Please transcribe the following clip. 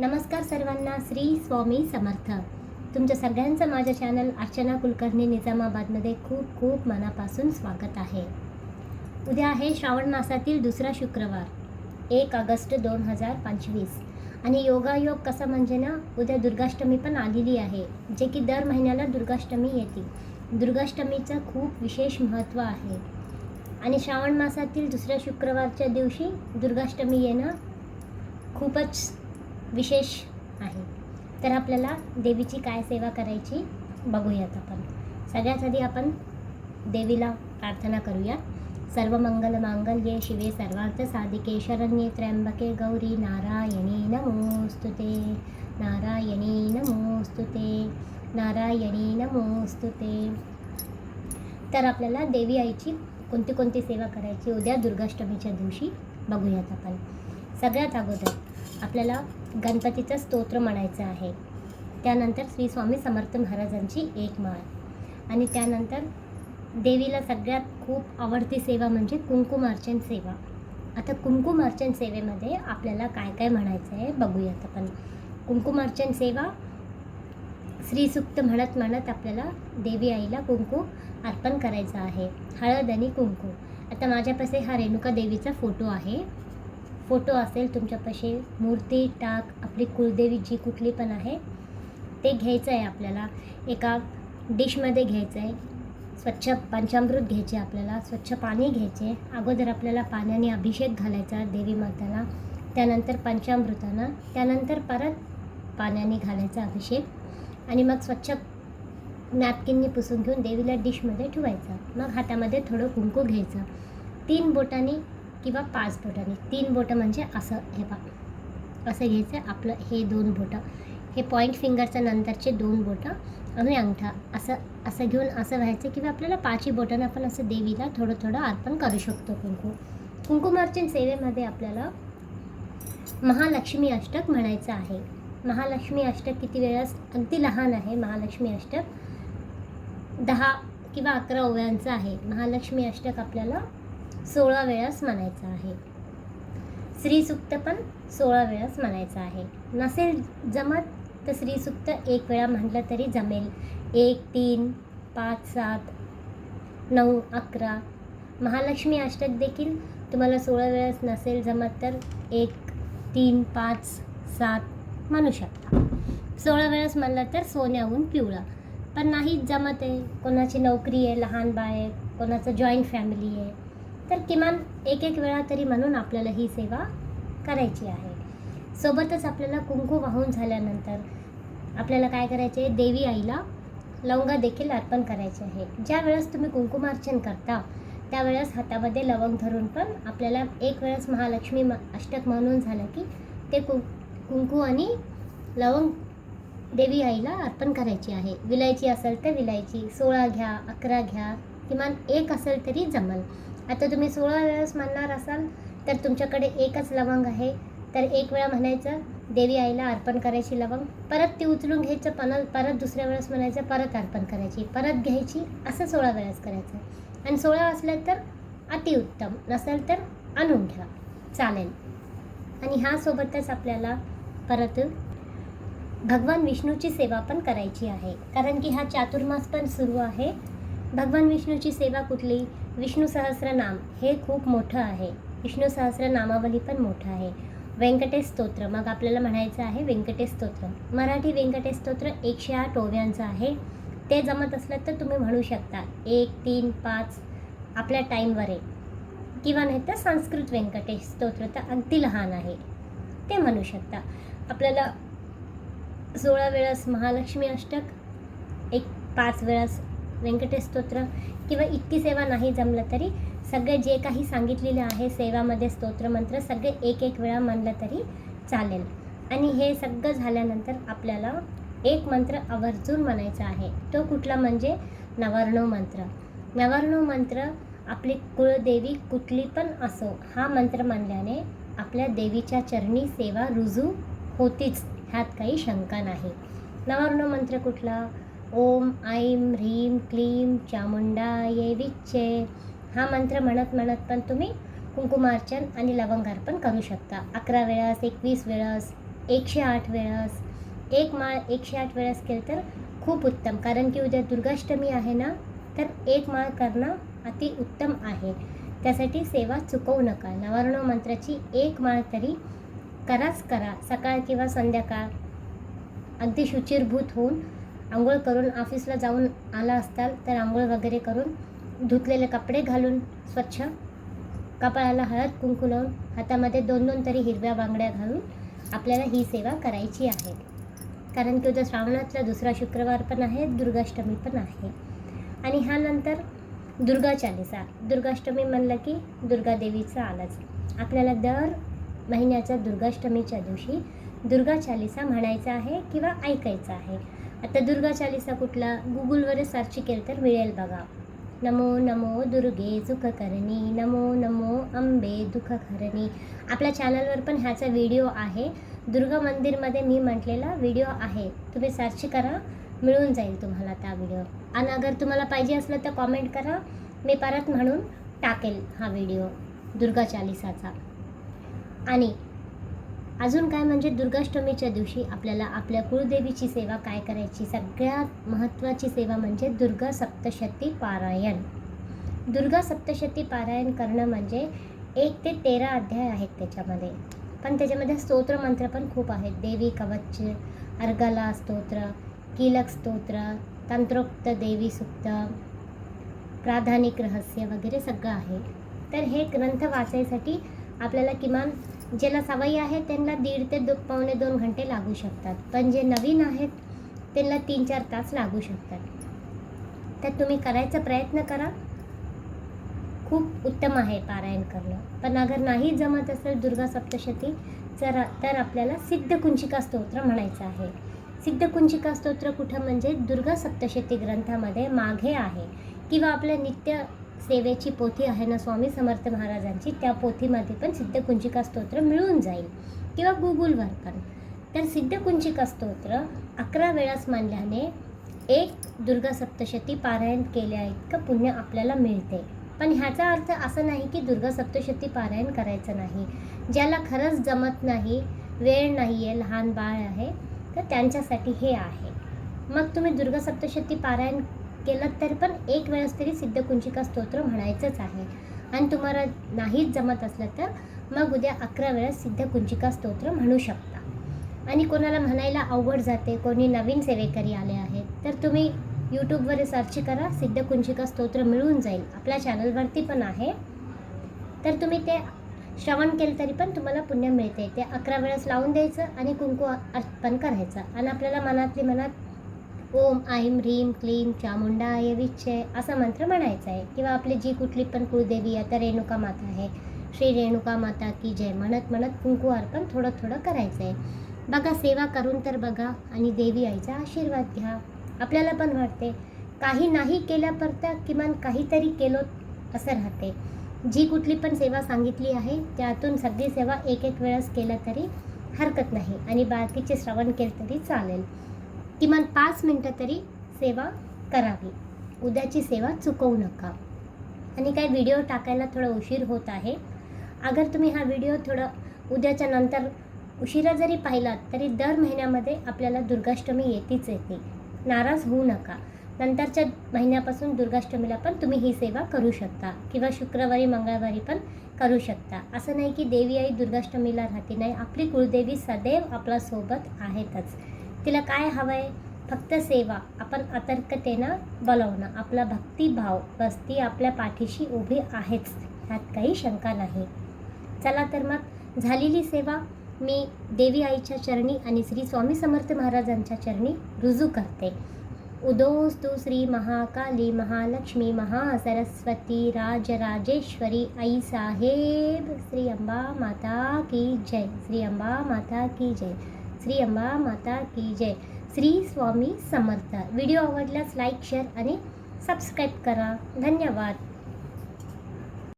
नमस्कार सर्वांना श्री स्वामी समर्थ. तुमच्या सगळ्यांचं माझ्या चॅनल अर्चना कुलकर्णी निजामाबादमध्ये खूप खूप मनापासून स्वागत आहे. उद्या आहे श्रावण मासातील दुसरा शुक्रवार एक ऑगस्ट दोन हजार पंचवीस. आणि योगायोग कसं म्हणजे ना उद्या दुर्गाष्टमी पण आलेली आहे जे की दर महिन्याला दुर्गाष्टमी येते. दुर्गाष्टमीचं खूप विशेष महत्त्व आहे. आणि श्रावण मासातील दुसऱ्या शुक्रवारच्या दिवशी दुर्गाष्टमी येणं खूपच विशेष आहे. तर आपल्याला देवीची काय सेवा करायची बघूयात आपण. सगळ्यात आधी आपण देवीला प्रार्थना करूया. सर्व मंगल मांगल्ये शिवे सर्वार्थ साधिके. शरण्ये त्र्यंबके गौरी नारायणी नमोस्तुते. नारायणी नमोस्तुते. नारायणी नमोस्तुते. तर आपल्याला देवी आईची कोणती कोणती सेवा करायची? उद्या दुर्गाष्टमीच्या दिवशी बघूयात आपण. सगळ्यात अगोदर आपल्याला गणपतीचं स्तोत्र म्हणायचं आहे. त्यानंतर श्री स्वामी समर्थ महाराजांची एक माळ. आणि त्यानंतर देवीला सगळ्यात खूप आवडती सेवा म्हणजे कुंकुमार्चन सेवा. आता कुंकुमार्चन सेवेमध्ये आपल्याला काय काय म्हणायचं आहे बघूयात आपण. कुंकुमार्चन सेवा श्रीसुक्त म्हणत म्हणत आपल्याला देवी आईला कुंकू अर्पण करायचं आहे. हळद आणि कुंकू. आता माझ्यापाशी हा रेणुका देवीचा फोटो आहे. फोटो असेल तुमच्यापाशी मूर्ती टाक आपली कुलदेवी जी कुठली पण आहे ते घ्यायचं आहे आपल्याला. एका डिशमध्ये घ्यायचं आहे. स्वच्छ पंचामृत घ्यायचे आपल्याला स्वच्छ पाणी घ्यायचे. अगोदर आपल्याला पाण्याने अभिषेक घालायचा देवी माताला त्यानंतर पंचामृतानं त्यानंतर परत पाण्याने घालायचा अभिषेक आणि मग स्वच्छ नॅपकिननी पुसून घेऊन देवीला डिशमध्ये ठेवायचं. मग हातामध्ये थोडं कुंकू घ्यायचं. तीन बोटांनी किंवा पाच बोटांनी तीन बोटं म्हणजे असं हे पा असं घ्यायचं आपलं हे दोन बोटं. हे पॉईंट फिंगरच्या नंतरचे दोन बोटं आणि अंगठा. असं असं घेऊन असं व्हायचं किंवा आपल्याला पाचही बोटांना आपण असं देवीला थोडं थोडं अर्पण करू शकतो कुंकू. कुंकुमार्चन सेवेमध्ये आपल्याला महालक्ष्मी अष्टक म्हणायचं आहे. महालक्ष्मी अष्टक किती वेळास? अगदी लहान आहे. महालक्ष्मी अष्टक दहा किंवा अकरा ओव्यांचं आहे. महालक्ष्मी अष्टक आपल्याला सोळा वेळास म्हणायचं आहे. श्रीसुक्त पण सोळा वेळास म्हणायचं आहे. नसेल जमत तर श्रीसुक्त एक वेळा म्हटलं तरी जमेल. एक तीन पाच सात नऊ अकरा. महालक्ष्मी अष्टक देखील तुम्हाला सोळा वेळास नसेल जमत तर एक तीन पाच सात म्हणू शकता. सोळा वेळास म्हणलं तर सोन्याहून पिवळा. पण नाहीच जमत आहे. कोणाची नोकरी आहे लहान बाळ आहे कोणाचं जॉईंट फॅमिली आहे. तर किमान एक एक वेळा तरी म्हणून आपल्याला ही सेवा करायची आहे. सोबतच आपल्याला कुंकू वाहून झाल्यानंतर आपल्याला काय करायचे? देवी आईला लवंगा देखील अर्पण करायचे आहे. ज्या वेळेस तुम्ही कुंकुमार्चन करता त्यावेळेस हातामध्ये लवंग धरून पण आपल्याला एक वेळेस महालक्ष्मी म अष्टक म्हणून झालं की ते कु कुंकू आणि लवंग देवी आईला अर्पण करायची आहे. विलायची असेल तर विलायची सोळा घ्या अकरा घ्या किमान एक असेल तरी जमल. आता तुम्ही सोळा वेळेस म्हणणार असाल तर तुमच्याकडे एकच लवंग आहे. तर एक वेळा म्हणायचं देवी आईला अर्पण करायची लवंग परत ती उचलून घ्यायचं पण परत दुसऱ्या वेळेस म्हणायचं परत अर्पण करायची परत घ्यायची असं सोळा वेळेस करायचं. आणि सोळा असलं तर अतिउत्तम नसेल तर आणून ठेवा चालेल. आणि ह्यासोबतच आपल्याला परत भगवान विष्णूची सेवा पण करायची आहे. कारण की हा चातुर्मास पण सुरू आहे. भगवान विष्णूची सेवा कुठली? विष्णू सहस्रनाम. हे खूप मोठं आहे. विष्णू सहस्र नामावली पण मोठं आहे. व्यंकटेश स्तोत्र. मग आपल्याला म्हणायचं आहे व्यंकटेश स्तोत्र. मराठी व्यंकटेश स्तोत्र एकशे आठ ओव्यांचं आहे. ते जमत असलं तर तुम्ही म्हणू शकता. एक तीन पाच आपल्या टाईमवर आहे. किंवा नाही तर संस्कृत व्यंकटेश स्तोत्र तर अगदी लहान आहे. ते म्हणू शकता. आपल्याला सोळा वेळास महालक्ष्मी अष्टक एक पाच वेळास व्यंकटेश स्तोत्र किंवा इतकी सेवा नाही जमलं तरी सगळे जे काही सांगितलेलं आहे सेवामध्ये स्तोत्र मंत्र सगळे एक एक वेळा म्हणलं तरी चालेल. आणि हे सगळं झाल्यानंतर आपल्याला एक मंत्र आवर्जून म्हणायचा आहे. तो कुठला म्हणजे नवर्णव मंत्र. नवर्णव मंत्र आपली कुळदेवी कुठली पण असो हा मंत्र म्हणल्याने आपल्या देवीच्या चरणी सेवा रुजू होतीच ह्यात काही शंका नाही. नवर्णव मंत्र कुठला? ओम ऐं ह्रीं क्लीं चामुंडाये विच्चे। हा मंत्र म्हणत म्हणत पण तुम्ही कुंकुमार्चन आणि लवंगार्पण करू शकता. अकरा वेळास एकवीस वेळास एकशे आठ वेळेस. एक माळ एकशे आठ वेळेस केलं तर खूप उत्तम. कारण की उद्या दुर्गाष्टमी आहे ना तर एक माळ करणं अति उत्तम आहे. त्यासाठी सेवा चुकवू नका. नवर्ण मंत्राची एक माळ तरी कराच करा. सकाळ किंवा संध्याकाळ. अगदी शुचिरभूत होऊन आंघोळ करून ऑफिसला जाऊन आला असताल तर आंघोळ वगैरे करून धुतलेले कपडे घालून स्वच्छ कपाळाला हळद कुंकू लावून हातामध्ये दोन दोन तरी हिरव्या बांगड्या घालून आपल्याला ही सेवा करायची आहे. कारण की उद्या श्रावणातला दुसरा शुक्रवार पण आहे दुर्गाष्टमी पण आहे. आणि ह्यानंतर दुर्गा चालिसा. दुर्गाष्टमी म्हणलं की दुर्गादेवीचा आलाच आपल्याला दर महिन्याच्या दुर्गाष्टमीच्या दिवशी दुर्गा चालिसा म्हणायचा आहे किंवा ऐकायचं आहे. आता दुर्गा चालिसा कुठला? गुगलवर सर्च केलं तर मिळेल बघा. नमो नमो दुर्गे सुखकरणी नमो नमो अंबे दुःखकरणी आपल्या चॅनलवर पण ह्याचा व्हिडिओ आहे. दुर्गा मंदिरमध्ये मी म्हटलेला व्हिडिओ आहे. तुम्ही सर्च करा मिळून जाईल तुम्हाला त्या व्हिडिओ आणि अगर तुम्हाला पाहिजे असलं तर कॉमेंट करा. मी परत म्हणून टाकेल हा व्हिडिओ दुर्गा चालिसाचा. आणि अजून काय म्हणजे दुर्गाष्टमीच्या दिवशी आपल्याला आपल्या कुळदेवीची सेवा काय करायची? सगळ्यात महत्त्वाची सेवा म्हणजे दुर्गा सप्तशती पारायण. दुर्गा सप्तशती पारायण करणं म्हणजे एक ते तेरा अध्याय आहेत त्याच्यामध्ये. पण त्याच्यामध्ये स्तोत्रमंत्र पण खूप आहेत. देवी कवच अर्गला स्तोत्र कीलक स्तोत्र तंत्रोक्त देवी सुक्त प्राधानिक रहस्य वगैरे सगळं आहे. तर हे ग्रंथ वाचायसाठी आपल्याला किमान ज्याला सवयी आहे त्यांना दीड ते दो पावणे दोन घंटे लागू शकतात. पण जे नवीन आहेत त्यांना तीन चार तास लागू शकतात. तर तुम्ही करायचा प्रयत्न करा. खूप उत्तम आहे पारायण करणं. पण अगर नाही जमत असेल दुर्गा सप्तशती तर तर आपल्याला सिद्धकुंचिका स्तोत्र म्हणायचं आहे. सिद्धकुंचिका स्तोत्र कुठं म्हणजे दुर्गा सप्तशती ग्रंथामध्ये मागे आहे. किंवा आपल्या नित्य सेवेची पोथी आहे ना स्वामी समर्थ महाराजांची त्या पोथीमध्ये पण सिद्धकुंचिका स्तोत्र मिळून जाईल. किंवा गुगलवर पण. तर सिद्धकुंचिका स्तोत्र अकरा वेळास मानल्याने एक दुर्गा सप्तशती पारायण केल्या इतकं पुण्य आपल्याला मिळते. पण ह्याचा अर्थ असं नाही की दुर्गा सप्तशती पारायण करायचं नाही. ज्याला खरंच जमत नाही वेळ नाही आहे लहान बाळ आहे तर त्यांच्यासाठी हे आहे. मग तुम्ही दुर्गा सप्तशती पारायण केलं तर पण एक वेळेस तरी सिद्धकुंचिका स्तोत्र म्हणायचंच आहे. आणि तुम्हाला नाहीच जमत असलं तर मग उद्या अकरा वेळेस सिद्धकुंचिका स्तोत्र म्हणू शकता. आणि कोणाला म्हणायला अवघड जाते कोणी नवीन सेवेकरी आले आहेत तर तुम्ही यूट्यूबवर सर्च करा सिद्धकुंचिका स्तोत्र मिळून जाईल. आपल्या चॅनलवरती पण आहे. तर तुम्ही ते श्रवण केलं तरी पण तुम्हाला पुण्य मिळते. ते अकरा वेळेस लावून द्यायचं आणि कुंकू अर्पण करायचं. आणि आपल्याला मनातली मनात ओम ऐम ह्रीम क्लीम चामुंडाय विच्छय असा मंत्र म्हणायचा आहे. किंवा आपली जी कुठली पण कुळदेवी आता रेणुका माता आहे. श्री रेणुका माता की जय. म्हणत म्हणत कुंकू अर्पण थोडं थोडं करायचं आहे. बघा सेवा करून तर बघा आणि देवी आईचा आशीर्वाद घ्या. आपल्याला पण वाटते काही नाही केल्यापरता किमान काहीतरी केलो असं राहते. जी कुठली पण सेवा सांगितली आहे त्यातून सगळी सेवा एक एक वेळेस केलं तरी हरकत नाही आणि बाकीचे श्रवण केलं तरी चालेल. किमान पाच मिनटं तरी सेवा करावी. उद्याची सेवा चुकवू नका. आणि काही व्हिडिओ टाकायला थोडा उशीर होत आहे. अगर तुम्ही हा व्हिडिओ थोडं उद्याच्या नंतर उशिरा जरी पाहिलात तरी दर महिन्यामध्ये आपल्याला दुर्गाष्टमी येतीच येते. नाराज होऊ नका. नंतरच्या महिन्यापासून दुर्गाष्टमीला पण तुम्ही ही सेवा करू शकता किंवा शुक्रवारी मंगळवारी पण करू शकता. असं नाही की देवी आई दुर्गाष्टमीला राहते नाही. आपली कुळदेवी सदैव आपल्यासोबत आहेतच. तिला काय हवं आहे फक्त सेवा. आपण अतर्कतेनं बोलवणं. आपला भक्तिभाव बस ती आपल्या पाठीशी उभी आहेच. ह्यात काही शंका नाही. चला तर मग झालेली सेवा मी देवी आईच्या चरणी आणि श्री स्वामी समर्थ महाराजांच्या चरणी रुजू करते. उदोस्तु श्री महाकाली महालक्ष्मी महासरस्वती राजराजेश्वरी आई साहेब. श्री अंबा माता की जय. श्री अंबा माता की जय. श्री अंबा माता की जय. श्री स्वामी समर्थ. व्हिडिओ आवडल्यास लाईक शेअर आणि सबस्क्राईब करा. धन्यवाद.